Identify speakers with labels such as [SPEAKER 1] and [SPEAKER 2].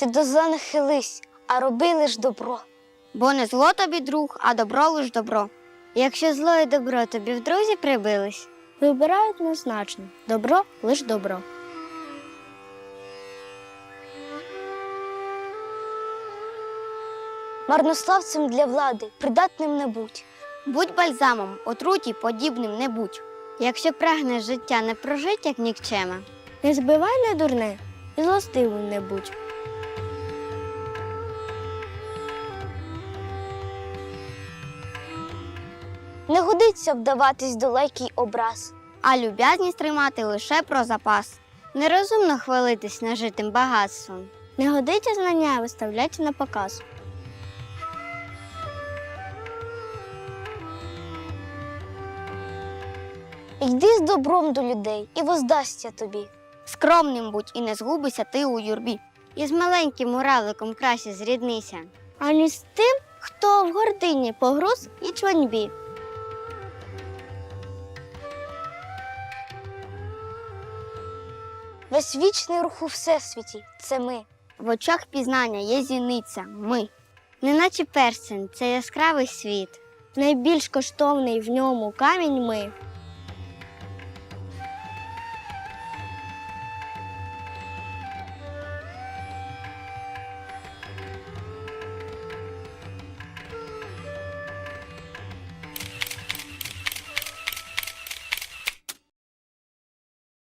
[SPEAKER 1] Ти до зла не хились, а роби лиш добро.
[SPEAKER 2] Бо не зло тобі друг, а добро лиш добро. Якщо зло і добро тобі в друзі прибились, вибирають незначно добро лиш добро.
[SPEAKER 1] Марнославцем для влади, придатним не будь.
[SPEAKER 2] Будь бальзамом, отруті подібним не будь. Якщо прагнеш життя не прожить, як нікчема, не збивай на дурне і злостивим не будь.
[SPEAKER 1] Не годиться вдаватись до лайкий образ.
[SPEAKER 2] а люб'язність тримати лише про запас. Нерозумно хвалитись нажитим багатством. Не годиться знання виставляти на показ.
[SPEAKER 1] Йди з добром до людей і воздасться тобі.
[SPEAKER 2] Скромним будь і не згубися ти у юрбі. І з маленьким муравликом краще зріднися, аніж з тим, хто в гордині погруз і чваньбі.
[SPEAKER 1] Весь вічний рух у всесвіті це ми.
[SPEAKER 2] В очах пізнання є зіниця ми. Неначе персень це яскравий світ. Найбільш коштовний в ньому камінь ми.